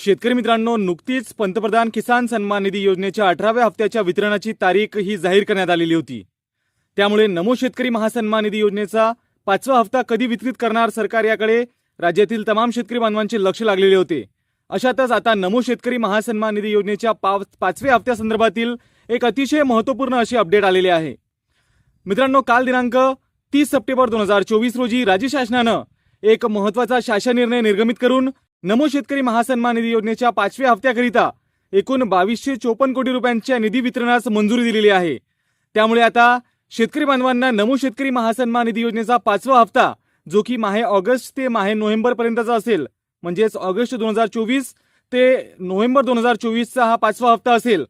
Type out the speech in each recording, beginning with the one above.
शेतकरी मित्रांनो नुकतीच पंतप्रधान किसान सन्मान निधी योजनेच्या अठराव्या हप्त्याच्या वितरणाची तारीख ही जाहीर करण्यात आलेली होती. त्यामुळे नमो शेतकरी महासन्मान निधी योजनेचा पाचवा हप्ता कधी वितरित करणार सरकार याकडे राज्यातील तमाम शेतकरी बांधवांचे लक्ष लागलेले होते. अशातच आता नमो शेतकरी महासन्मान निधी योजनेच्या पाच पाचव्या हप्त्यासंदर्भातील एक अतिशय महत्त्वपूर्ण अशी अपडेट आलेली आहे. मित्रांनो काल दिनांक तीस सप्टेंबर दोन हजार चोवीस रोजी राज्य शासनानं एक महत्त्वाचा शासन निर्णय निर्गमित करून नमो शेतकरी महासन्मान निधी योजनेच्या पाचव्या हप्त्याकरिता एकूण बावीसशे चोपन्न कोटी रुपयांच्या निधी वितरणास मंजुरी दिलेली आहे. त्यामुळे आता शेतकरी बांधवांना नमो शेतकरी महासन्मान निधी योजनेचा पाचवा हप्ता जो की माहे ऑगस्ट ते माहे नोव्हेंबर पर्यंतचा असेल म्हणजेच ऑगस्ट दोन हजार चोवीस ते नोव्हेंबर दोन हजार चोवीसचा हा पाचवा हप्ता असेल.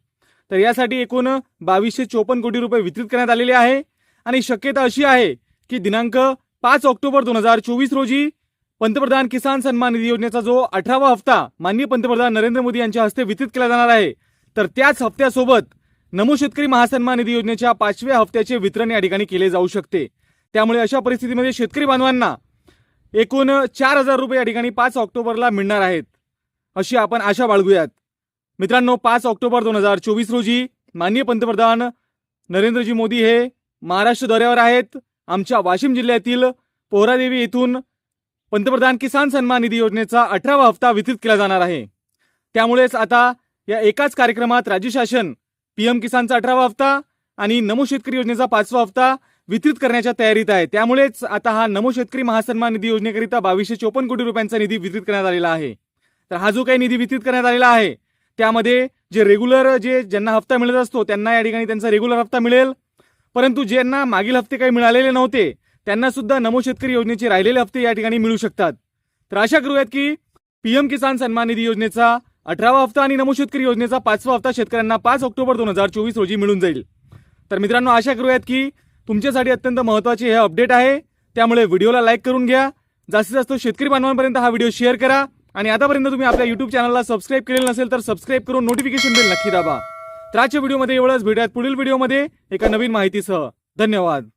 तर यासाठी एकूण बावीसशे चोपन्न कोटी रुपये वितरित करण्यात आलेले आहे. आणि शक्यता अशी आहे की दिनांक पाच ऑक्टोबर दोन हजार चोवीस रोजी पंतप्रधान किसान सन्मान निधी योजनेचा जो अठरावा हप्ता माननीय पंतप्रधान नरेंद्र मोदी यांच्या हस्ते वितरित केला जाणार आहे तर त्याच हप्त्यासोबत नमो शेतकरी महासन्मान निधी योजनेच्या पाचव्या हप्त्याचे वितरण या ठिकाणी केले जाऊ शकते. त्यामुळे अशा परिस्थितीमध्ये शेतकरी बांधवांना एकूण चार हजार रुपये या ठिकाणी पाच ऑक्टोबरला मिळणार आहेत अशी आपण आशा बाळगूयात. मित्रांनो पाच ऑक्टोबर दोन हजार चोवीस रोजी माननीय पंतप्रधान नरेंद्रजी मोदी हे महाराष्ट्र दौऱ्यावर आहेत. आमच्या वाशिम जिल्ह्यातील पोहरादेवी येथून पंतप्रधान किसान सन्मान निधी योजनेचा अठरावा हप्ता वितरित केला जाणार आहे. त्यामुळेच आता या एकाच कार्यक्रमात राज्य शासन पीएम किसानचा अठरावा हप्ता आणि नमो शेतकरी योजनेचा पाचवा हप्ता वितरित करण्याच्या तयारीत आहे. त्यामुळेच आता हा नमो शेतकरी महासन्मान निधी योजनेकरिता बावीसशे चोपन्न कोटी रुपयांचा निधी वितरित करण्यात आलेला आहे. तर हा जो काही निधी वितरित करण्यात आलेला आहे त्यामध्ये जे रेग्युलर जे ज्यांना हप्ता मिळत असतो त्यांना या ठिकाणी त्यांचा रेग्युलर हप्ता मिळेल. परंतु ज्यांना मागील हप्ते काही मिळालेले नव्हते त्यांना सुद्धा नमो शेतकरी योजनेचे राहिलेले हप्ते या ठिकाणी मिळू शकतात. तर आशा करूयात की पीएम किसान सन्मान निधी योजनेचा अठरावा हप्ता आणि नमो शेतकरी योजनेचा पाचवा हप्ता शेतकऱ्यांना पाच ऑक्टोबर दोन हजार चोवीस रोजी मिळून जाईल. तर मित्रांनो आशा करूयात की तुमच्यासाठी अत्यंत महत्त्वाचे हे अपडेट आहे. त्यामुळे व्हिडिओला लाईक करून घ्या. जास्तीत जास्त शेतकरी बांधवांपर्यंत हा व्हिडिओ शेअर करा. आणि आतापर्यंत तुम्ही आपल्या युट्यूब चॅनलला सबस्क्राईब केलेलं नसेल तर सबस्क्राईब करून नोटिफिकेशन बेल नक्की दाबा. तर आजच्या व्हिडिओमध्ये एवढंच. भेटूयात पुढील व्हिडिओमध्ये एका नवीन माहितीसह. धन्यवाद.